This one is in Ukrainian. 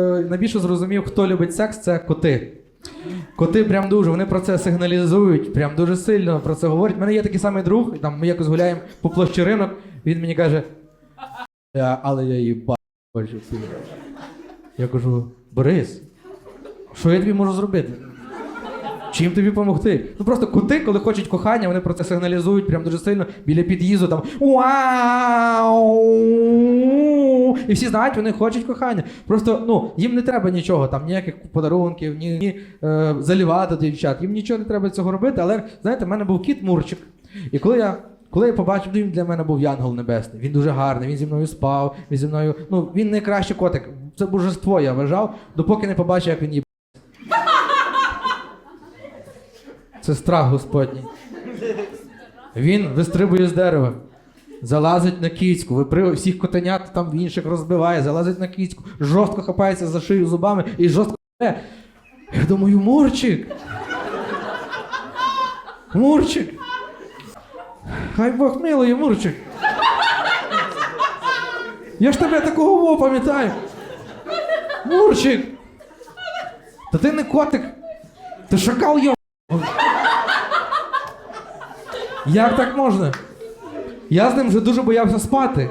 Е, Найбільше зрозумів, хто любить секс, це коти. Коти прям дуже, вони про це сигналізують, прям дуже сильно про це говорять. У мене є такий самий друг, там ми якось гуляємо по площі ринок, він мені каже, але я її ба хочу. Я кажу, Борис, що я тобі можу зробити? Чим тобі допомогти? Ну просто коти, коли хочуть кохання, вони про це сигналізують прям дуже сильно біля під'їзду там вау! І всі знають, вони хочуть кохання. Просто ну їм не треба нічого, там ніяких подарунків, ні, ні е, залівати дівчат. Їм нічого не треба цього робити. Але знаєте, в мене був кіт Мурчик. І коли я. Коли я побачив, він для мене був янгол небесний. Він дуже гарний, він зі мною спав, він зі мною. Ну, він найкращий котик. Це божество, я вважав, допоки не побачив, як він їб. Це страх Господній. Він вистрибує з дерева, залазить на кіцьку, випри... всіх котенят там в інших розбиває, залазить на кіцьку, жорстко хапається за шию зубами і жорстко. Я думаю, Мурчик. Мурчик. Хай Бог милує, Мурчик. Я ж тебе такого во пам'ятаю. Мурчик. Та ти не котик. Ти шакал йо. Як так можна? Я з ним вже дуже боявся спати.